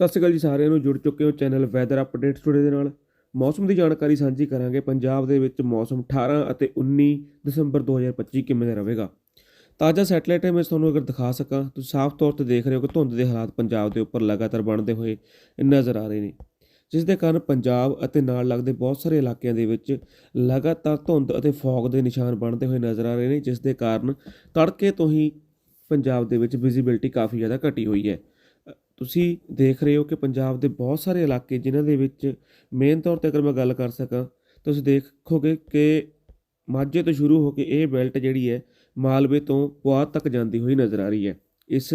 ਸਤਿ ਸ਼੍ਰੀ ਅਕਾਲ ਜੀ ਸਾਰਿਆਂ ਨੂੰ, ਜੁੜ ਚੁੱਕੇ ਹੋ ਚੈਨਲ ਵੈਦਰ ਅਪਡੇਟ ਟੁਡੇ ਦੇ ਨਾਲ। ਮੌਸਮ ਦੀ ਜਾਣਕਾਰੀ ਸਾਂਝੀ ਕਰਾਂਗੇ। ਪੰਜਾਬ ਦੇ ਵਿੱਚ ਮੌਸਮ 18 ਅਤੇ 19 ਦਸੰਬਰ 2025 ਕਿਵੇਂ ਦਾ ਰਹੇਗਾ? ਤਾਜ਼ਾ ਸੈਟਲਾਈਟ ਮੈਂ ਤੁਹਾਨੂੰ ਅਗਰ ਦਿਖਾ ਸਕਾਂ। ਤੁਸੀਂ ਸਾਫ਼ ਤੌਰ ਤੇ ਦੇਖ ਰਹੇ ਹੋ ਕਿ ਧੁੰਦ ਦੇ ਹਾਲਾਤ ਪੰਜਾਬ ਦੇ ਉੱਪਰ ਲਗਾਤਾਰ ਬਣਦੇ ਹੋਏ ਨਜ਼ਰ ਆ ਰਹੇ ਨੇ। ਜਿਸ ਦੇ ਕਾਰਨ ਪੰਜਾਬ ਅਤੇ ਨਾਲ ਲੱਗਦੇ ਬਹੁਤ ਸਾਰੇ ਇਲਾਕਿਆਂ ਦੇ ਵਿੱਚ ਲਗਾਤਾਰ ਧੁੰਦ ਅਤੇ ਫੌਗ ਦੇ ਨਿਸ਼ਾਨ ਬਣਦੇ ਹੋਏ ਨਜ਼ਰ ਆ ਰਹੇ ਨੇ, ਜਿਸ ਦੇ ਕਾਰਨ ਤੜਕੇ ਤੋਂ ਹੀ ਪੰਜਾਬ ਦੇ ਵਿੱਚ ਵਿਜ਼ਿਬਿਲਟੀ ਕਾਫੀ ਜ਼ਿਆਦਾ ਘਟੀ ਹੋਈ ਹੈ। ਤੁਸੀਂ ਦੇਖ ਰਹੇ ਹੋ ਕਿ ਪੰਜਾਬ ਦੇ ਬਹੁਤ ਸਾਰੇ ਇਲਾਕੇ ਜਿਨ੍ਹਾਂ ਦੇ ਵਿੱਚ ਮੇਨ ਤੌਰ ਤੇ ਅਗਰ ਮੈਂ ਗੱਲ ਕਰ ਸਕਾਂ, ਤੁਸੀਂ ਦੇਖੋਗੇ ਕਿ ਮਾਝੇ ਤੋਂ ਸ਼ੁਰੂ ਹੋ ਕੇ ਇਹ ਬੈਲਟ ਜਿਹੜੀ ਹੈ ਮਾਲਵੇ ਤੋਂ ਪੁਆਧ ਤੱਕ ਜਾਂਦੀ ਹੋਈ ਨਜ਼ਰ ਆ ਰਹੀ ਹੈ। ਇਸ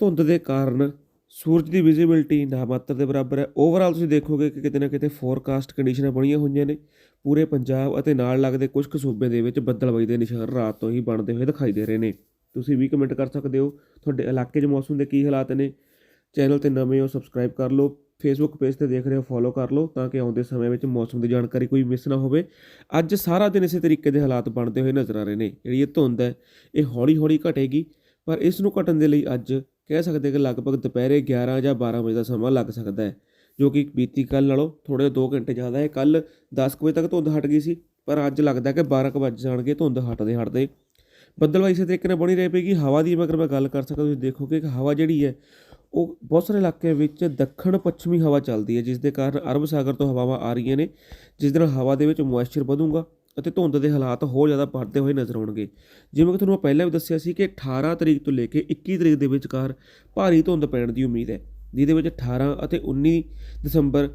ਧੁੰਦ ਦੇ ਕਾਰਨ ਸੂਰਜ ਦੀ ਵਿਜ਼ਿਬਿਲਟੀ ਨਾ ਮਾਤਰ ਦੇ ਬਰਾਬਰ ਹੈ। ਓਵਰਆਲ ਤੁਸੀਂ ਦੇਖੋਗੇ ਕਿ ਕਿਤੇ ਨਾ ਕਿਤੇ ਫੋਰਕਾਸਟ ਕੰਡੀਸ਼ਨਾਂ ਬਣੀਆਂ ਹੋਈਆਂ ਨੇ। ਪੂਰੇ ਪੰਜਾਬ ਅਤੇ ਨਾਲ ਲੱਗਦੇ ਕੁਝ ਕੁ ਸੂਬੇ ਦੇ ਵਿੱਚ ਬੱਦਲਬਾਈ ਦੇ ਨਿਸ਼ਾਨ ਰਾਤ ਤੋਂ ਹੀ ਬਣਦੇ ਹੋਏ ਦਿਖਾਈ ਦੇ ਰਹੇ ਨੇ। ਤੁਸੀਂ ਵੀ ਕਮੈਂਟ ਕਰ ਸਕਦੇ ਹੋ। ਤੁਹਾਡੇ ਇਲਾਕੇ 'ਚ ਮੌਸਮ ਦੇ ਕੀ ਹਾਲਾਤ ਨੇ? ਚੈਨਲ ਤੇ ਨਵੇਂ ਹੋ ਸਬਸਕ੍ਰਾਈਬ ਕਰ ਲਓ। ਫੇਸਬੁੱਕ ਪੇਜ ਤੇ ਦੇਖ ਰਹੇ ਹੋ ਫੋਲੋ ਕਰ ਲਓ ਤਾਂ ਕਿ ਆਉਂਦੇ ਸਮੇਂ ਵਿੱਚ ਮੌਸਮ ਦੀ ਜਾਣਕਾਰੀ ਕੋਈ ਮਿਸ ਨਾ ਹੋਵੇ। ਅੱਜ ਸਾਰਾ ਦਿਨ ਇਸੇ ਤਰੀਕੇ ਦੇ ਹਾਲਾਤ ਬਣਦੇ ਹੋਏ ਨਜ਼ਰ ਆ ਰਹੇ ਨੇ। ਜਿਹੜੀ ਇਹ ਧੁੰਦ ਹੈ, ਇਹ ਹੌਲੀ ਹੌਲੀ ਘਟੇਗੀ, ਪਰ ਇਸ ਨੂੰ ਘਟਣ ਦੇ ਲਈ ਅੱਜ ਕਹਿ ਸਕਦੇ ਕਿ ਲਗਭਗ ਦੁਪਹਿਰੇ 11 ਜਾਂ 12 ਵਜੇ ਦਾ ਸਮਾਂ ਲੱਗ ਸਕਦਾ ਹੈ, ਜੋ ਕਿ ਬੀਤੀ ਕੱਲ ਨਾਲੋਂ ਥੋੜੇ 2 ਘੰਟੇ ਜ਼ਿਆਦਾ ਹੈ। ਕੱਲ 10 ਕੁ ਵਜੇ ਤੱਕ ਧੁੰਦ ਹਟ ਗਈ ਸੀ, ਪਰ ਅੱਜ ਲੱਗਦਾ ਕਿ 12 ਕੁ ਵਜੇ ਜਾਣਗੇ ਧੁੰਦ ਹਟਦੇ ਹਟਦੇ ਬੱਦਲਵਾਈ ਇਸੇ ਤਰੀਕੇ ਨਾਲ ਬਣੀ ਰਹੇ ਪਏਗੀ ਹਵਾ ਦੀ ਅਗਰ ਮੈਂ ਗੱਲ ਕਰ ਸਕਾਂ, ਤੁਸੀਂ ਦੇਖੋਗੇ ਕਿ ਹਵਾ ਜਿਹੜੀ ਹੈ, ਉਹ ਬਹੁਤ ਸਾਰੇ ਇਲਾਕਿਆਂ ਵਿੱਚ ਦੱਖਣ ਪੱਛਮੀ ਹਵਾ ਚੱਲਦੀ ਹੈ ਜਿਸ ਦੇ ਕਾਰਨ ਅਰਬ ਸਾਗਰ ਤੋਂ ਹਵਾਵਾਂ ਆ ਰਹੀਆਂ ਨੇ, ਜਿਸ ਦੇ ਨਾਲ ਹਵਾ ਦੇ ਵਿੱਚ ਮੋਇਸਚਰ ਵਧੂਗਾ ਅਤੇ ਧੁੰਦ ਦੇ ਹਾਲਾਤ ਹੋਰ ਜ਼ਿਆਦਾ ਵੱਧਦੇ ਹੋਏ ਨਜ਼ਰ ਆਉਣਗੇ। ਜਿਵੇਂ ਕਿ ਤੁਹਾਨੂੰ ਮੈਂ ਪਹਿਲਾਂ ਵੀ ਦੱਸਿਆ ਸੀ ਕਿ 18 ਤਰੀਕ ਤੋਂ ਲੈ ਕੇ 21 ਤਰੀਕ ਦੇ ਵਿਚਕਾਰ ਭਾਰੀ ਧੁੰਦ ਪੈਣ ਦੀ ਉਮੀਦ ਹੈ, ਜਿਹਦੇ ਵਿੱਚ 18 ਅਤੇ 19 ਦਸੰਬਰ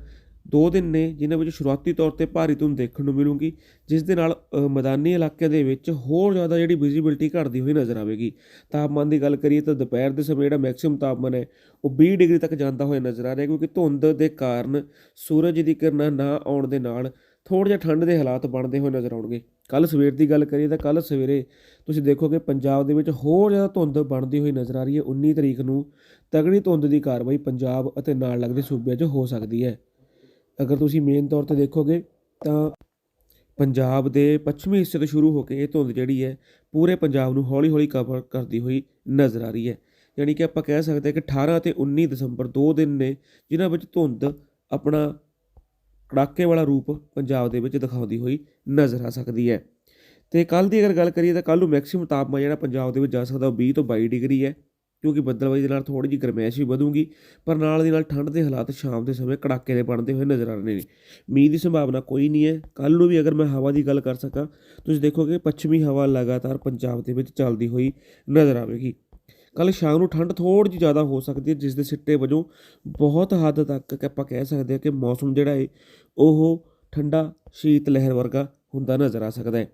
ਦੋ ਦਿਨ ਨੇ ਜਿਨ੍ਹਾਂ ਵਿੱਚ ਸ਼ੁਰੂਆਤੀ ਤੌਰ ਤੇ ਭਾਰੀ ਧੁੰਦ ਦੇਖਣ ਨੂੰ ਮਿਲੂਗੀ, ਜਿਸ ਦੇ ਨਾਲ ਮੈਦਾਨੀ ਇਲਾਕਿਆਂ ਦੇ ਵਿੱਚ ਹੋਰ ਜ਼ਿਆਦਾ ਜਿਹੜੀ ਵਿਜ਼ਿਬਿਲਟੀ ਘਟਦੀ ਹੋਈ ਨਜ਼ਰ ਆਵੇਗੀ। ਤਾਪਮਾਨ ਦੀ ਗੱਲ ਕਰੀਏ ਤਾਂ ਦੁਪਹਿਰ ਦੇ ਸਮੇਂ ਜਿਹੜਾ ਮੈਕਸਿਮਮ ਤਾਪਮਾਨ ਹੈ, ਉਹ 20 ਡਿਗਰੀ ਤੱਕ ਜਾਂਦਾ ਹੋਇਆ ਨਜ਼ਰ ਆ ਰਿਹਾ, ਕਿਉਂਕਿ ਧੁੰਦ ਦੇ ਕਾਰਨ ਸੂਰਜ ਦੀ ਕਿਰਨਾਂ ਨਾ ਆਉਣ ਦੇ ਨਾਲ ਥੋੜ੍ਹਾ ਜਿਹਾ ਠੰਡ ਦੇ ਹਾਲਾਤ ਬਣਦੇ ਹੋਏ ਨਜ਼ਰ ਆਉਣਗੇ। ਕੱਲ ਸਵੇਰ ਦੀ ਗੱਲ ਕਰੀਏ ਤਾਂ ਕੱਲ ਸਵੇਰੇ ਤੁਸੀਂ ਦੇਖੋਗੇ ਪੰਜਾਬ ਦੇ ਵਿੱਚ ਹੋਰ ਜ਼ਿਆਦਾ ਧੁੰਦ ਬਣਦੀ ਹੋਈ ਨਜ਼ਰ ਆ ਰਹੀ ਹੈ। 19 ਤਰੀਕ ਨੂੰ ਤਗੜੀ ਧੁੰਦ ਦੀ ਕਾਰਵਾਈ ਪੰਜਾਬ ਅਤੇ ਨਾਲ ਲੱਗਦੇ ਸੂਬਿਆਂ 'ਚ ਹੋ ਸਕਦੀ ਹੈ। ਅਗਰ ਤੁਸੀਂ ਮੇਨ ਤੌਰ ਤੇ ਦੇਖੋਗੇ ਤਾਂ ਪੰਜਾਬ ਦੇ ਪੱਛਮੀ ਹਿੱਸੇ ਤੋਂ ਸ਼ੁਰੂ ਹੋ ਕੇ ਇਹ ਧੁੰਦ ਜਿਹੜੀ ਹੈ, ਪੂਰੇ ਪੰਜਾਬ ਨੂੰ ਹੌਲੀ-ਹੌਲੀ ਕਵਰ ਕਰਦੀ ਹੋਈ ਨਜ਼ਰ ਆ ਰਹੀ ਹੈ। ਯਾਨੀ ਕਿ ਆਪਾਂ ਕਹਿ ਸਕਦੇ ਹਾਂ ਕਿ 18 ਅਤੇ 19 ਦਸੰਬਰ ਦੋ ਦਿਨ ਨੇ ਜਿਨ੍ਹਾਂ ਵਿੱਚ ਧੁੰਦ ਆਪਣਾ ਕੜਾਕੇ ਵਾਲਾ ਰੂਪ ਪੰਜਾਬ ਦੇ ਵਿੱਚ ਦਿਖਾਉਂਦੀ ਹੋਈ ਨਜ਼ਰ ਆ ਸਕਦੀ ਹੈ। ਤੇ ਕੱਲ ਦੀ ਅਗਰ ਗੱਲ ਕਰੀਏ ਤਾਂ ਕੱਲ ਨੂੰ ਮੈਕਸਿਮਮ ਤਾਪਮਾਨ ਜਿਹੜਾ ਪੰਜਾਬ ਦੇ ਵਿੱਚ ਜਾ ਸਕਦਾ ਉਹ 20 ਤੋਂ 22 ਡਿਗਰੀ ਹੈ। ਕਿਉਂਕਿ ਬੱਦਲਬਾਈ ਦੇ ਨਾਲ ਥੋੜੀ ਜਿਹੀ ਗਰਮੈਸ਼ ਵੀ ਵਧੂਗੀ, ਪਰ ਨਾਲ ਦੀ ਨਾਲ ਠੰਡ ਦੇ ਹਾਲਾਤ ਸ਼ਾਮ ਦੇ ਸਮੇਂ ਕੜਾਕੇ ਦੇ ਬਣਦੇ ਹੋਏ ਨਜ਼ਰ ਆ ਰਹੇ ਨੇ। ਮੀਂਹ ਦੀ ਸੰਭਾਵਨਾ ਕੋਈ ਨਹੀਂ ਹੈ। ਕੱਲ ਨੂੰ ਵੀ ਅਗਰ ਮੈਂ ਹਵਾ ਦੀ ਗੱਲ ਕਰ ਸਕਾਂ, ਤੁਸੀਂ ਦੇਖੋਗੇ ਪੱਛਮੀ ਹਵਾ ਲਗਾਤਾਰ ਪੰਜਾਬ ਦੇ ਵਿੱਚ ਚੱਲਦੀ ਹੋਈ ਨਜ਼ਰ ਆਵੇਗੀ। ਕੱਲ ਸ਼ਾਮ ਨੂੰ ਠੰਡ ਥੋੜੀ ਜਿਹੀ ਜ਼ਿਆਦਾ ਹੋ ਸਕਦੀ ਹੈ, ਜਿਸ ਦੇ ਸਿੱਟੇ ਵਜੋਂ ਬਹੁਤ ਹੱਦ ਤੱਕ ਕਿ ਆਪਾਂ ਕਹਿ ਸਕਦੇ ਹਾਂ ਕਿ ਮੌਸਮ ਜਿਹੜਾ ਹੈ, ਉਹ ਠੰਡਾ ਸ਼ੀਤ ਲਹਿਰ ਵਰਗਾ ਹੁੰਦਾ ਨਜ਼ਰ ਆ ਸਕਦਾ ਹੈ।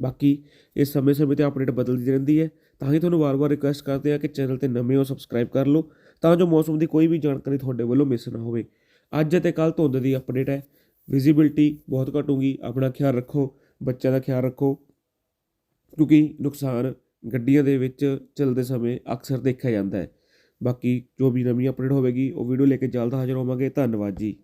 ਬਾਕੀ ਇਹ ਸਮੇਂ ਸਮੇਂ ਤੇ ਅਪਡੇਟ ਬਦਲਦੀ ਰਹਿੰਦੀ ਹੈ। ਤਾਂ ਹੀ ਤੁਹਾਨੂੰ ਵਾਰ-ਵਾਰ ਰਿਕੁਐਸਟ ਕਰਦੇ ਆ ਕਿ ਚੈਨਲ ਤੇ ਨਵੇਂ ਹੋ ਸਬਸਕ੍ਰਾਈਬ ਕਰ ਲਓ, ਤਾਂ ਜੋ ਮੌਸਮ ਦੀ ਕੋਈ ਵੀ ਜਾਣਕਾਰੀ ਤੁਹਾਡੇ ਵੱਲੋਂ ਮਿਸ ਨਾ ਹੋਵੇ। ਅੱਜ ਅਤੇ ਕੱਲ ਧੁੰਦ ਦੀ ਅਪਡੇਟ ਹੈ। ਵਿਜ਼ਿਬਿਲਟੀ ਬਹੁਤ ਘਟੂਗੀ। ਆਪਣਾ ਖਿਆਲ ਰੱਖੋ, ਬੱਚਿਆਂ ਦਾ ਖਿਆਲ ਰੱਖੋ, ਕਿਉਂਕਿ ਨੁਕਸਾਨ ਗੱਡੀਆਂ ਦੇ ਵਿੱਚ ਚੱਲਦੇ ਸਮੇਂ ਅਕਸਰ ਦੇਖਿਆ ਜਾਂਦਾ ਹੈ। ਬਾਕੀ ਜੋ ਵੀ ਨਵੀਂ ਅਪਡੇਟ ਹੋਵੇਗੀ, ਉਹ ਵੀਡੀਓ ਲੈ ਕੇ ਜਲਦ ਹਾਜ਼ਰ ਹੋਵਾਂਗੇ। ਧੰਨਵਾਦ ਜੀ।